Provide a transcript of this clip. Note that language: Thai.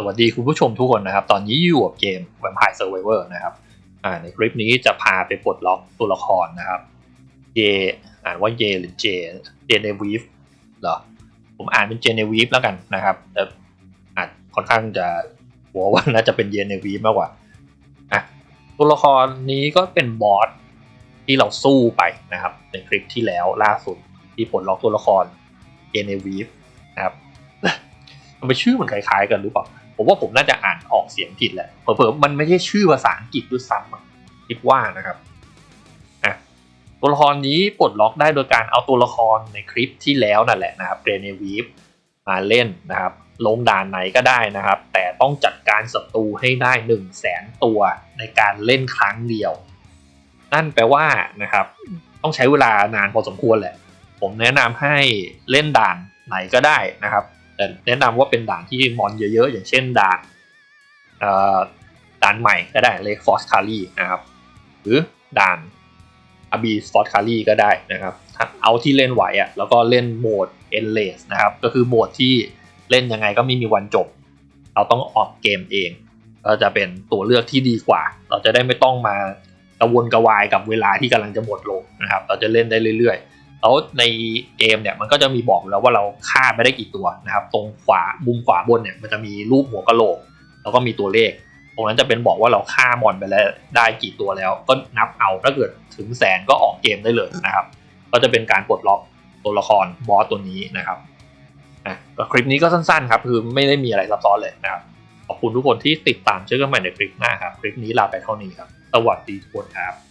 สวัสดีคุณผู้ชมทุกคนนะครับ ตอนนี้อยู่กับเกม Vampire Survivor นะครับอ่าในคลิปนี้จะพาไปปลดล็อกตัวละครนะครับเยอ่านว่าเยหรือเจเจเนวีฟเหรอ ผมอ่านเป็นเจเนวีฟแล้วกันนะครับ แต่อานค่อนข้างจะหัวว่าน่าจะเป็นเยเนวีฟมากกว่าอะตัวละครนี้ก็เป็นบอสที่เราสู้ไปนะครับ ในคลิปที่แล้วล่าสุดที่ปลดล็อกตัวละครเจเนวีฟนะครับ มันเป็นชื่อมันคล้ายๆกันหรือเปล่าผมว่าผมน่าจะอ่านออกเสียงผิดแหละเผลอๆมันไม่ใช่ชื่อภาษาอังกฤษด้วยซ้ำคิดว่านะครับอะตัวละครนี้ปลดล็อกได้โดยการเอาตัวละครในคลิปที่แล้วนั่นแหละนะครับเกรเนวีฟมาเล่นนะครับ ลงด่านไหนก็ได้นะครับ แต่ต้องจัดการศัตรูให้ได้1นึ่งแสนตัวในการเล่นครั้งเดียว นั่นแปลว่านะครับ ต้องใช้เวลานานพอสมควรแหละ ผมแนะนำให้เล่นด่านไหนก็ได้นะครับ แต่แนะนำว่าเป็นด่านที่มอนเยอะๆ อย่างเช่นด่านด่านใหม่ก็ได้เล k ฟอร์สคารีนะครับ หรือด่านอ b บีส o อ t คารีก็ได้นะครับ เอาที่เล่นไหวอะแล้วก็เล่นโหมด endless นะครับ ก็คือโหมดที่เล่นยังไงก็ไม่มีวันจบ เราต้องออกเกมเอง ก็จะเป็นตัวเลือกที่ดีกว่า เราจะได้ไม่ต้องมากระวนกระวายกับเวลาที่กำลังจะหมดลงนะครับ เราจะเล่นได้เรื่อยๆ แล้วในเกมเนี่ยมันก็จะมีบอกแล้วว่าเราฆ่าไปได้กี่ตัวนะครับ ตรงขวามุมขวาบนเนี่ยมันจะมีรูปหัวกะโหลก แล้วก็มีตัวเลข ตรงนั้นจะเป็นบอกว่าเราฆ่ามอนไปแล้วได้กี่ตัวแล้ว ก็นับเอาถ้าเกิดถึงแสนก็ออกเกมได้เลยนะครับ ก็จะเป็นการปลดล็อกตัวละครบอสตัวนี้นะครับอะคลิปนี้ก็สั้นๆครับคือไม่ได้มีอะไรซับซ้อนเลยนะครับขอบคุณทุกคนที่ติดตามเจอกันใหม่ในคลิปหน้าครับ คลิปนี้ลาไปเท่านี้ครับ สวัสดีทุกคนครับ